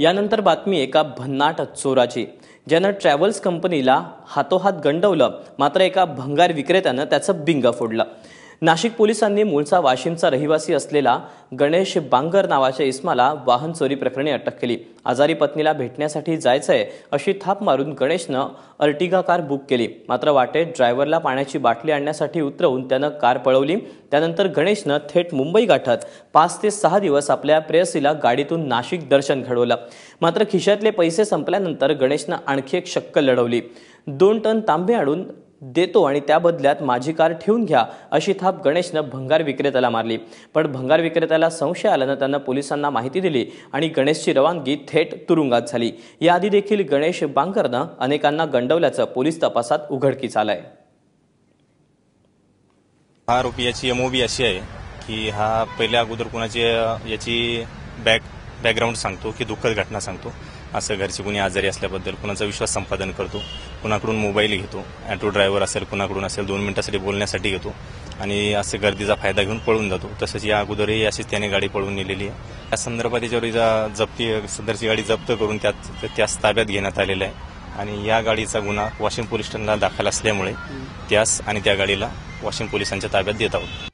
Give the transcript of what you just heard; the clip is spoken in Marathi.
यानंतर बातमी एका भन्नाट चोराची ज्यानं ट्रॅव्हल्स कंपनीला हातोहात गंडवलं मात्र एका भंगार विक्रेत्यानं त्याचं बिंग फोडलं. नाशिक पोलिसांनी मूळचा वाशिमचा रहिवासी असलेला गणेश बांगर नावाच्या इस्माला वाहन चोरी प्रकरणी अटक केली. आजारी पत्नीला भेटण्यासाठी जायचंय अशी थाप मारून गणेशनं अर्टिगा कार बुक केली. मात्र वाटेत ड्रायव्हरला पाण्याची बाटली आणण्यासाठी उतरवून त्यानं कार पळवली. त्यानंतर गणेशनं थेट मुंबई गाठत पाच ते सहा दिवस आपल्या प्रेयसीला गाडीतून नाशिक दर्शन घडवलं. मात्र खिशातले पैसे संपल्यानंतर गणेशनं आणखी एक शक्कल लढवली. दोन टन तांबे आणून देतो आणि त्या बदल्यात माझी कार ठेवून घ्या अशी थाप गणेशनं भंगार विक्रेत्याला मारली. पण भंगार विक्रेत्याला संशय आल्यानं त्यानं पोलिसांना माहिती दिली आणि गणेशची रवानगी थेट तुरुंगात झाली. याआधी देखील गणेश बांगरनं अनेकांना गंडवल्याचं पोलीस तपासात उघडकीस आलंय. हा आरोपी याची एमओबी अशी आहे की हा पहिल्या अगोदर कुणाची याची बॅग बॅकग्राऊंड सांगतो की दुःखद घटना सांगतो. असं घरची कुणी आजारी असल्याबद्दल कुणाचा विश्वास संपादन करतो कुणाकडून मोबाईल घेतो ऑटो ड्रायव्हर असेल कुणाकडून असेल दोन मिनिटासाठी बोलण्यासाठी घेतो. आणि असे गर्दीचा फायदा घेऊन पळून जातो. तसंच या अगोदरही अशीच त्याने गाडी पळून नेलेली आहे. या संदर्भात त्याच्यावर जा- जप्ती सदरची गाडी जप्त करून त्यात त्यास ताब्यात घेण्यात आलेलं आहे. आणि या गाडीचा गुन्हा वाशिम पोलीस स्टेशनला दाखल असल्यामुळे त्यास आणि त्या गाडीला वाशिम पोलिसांच्या ताब्यात देत आहोत.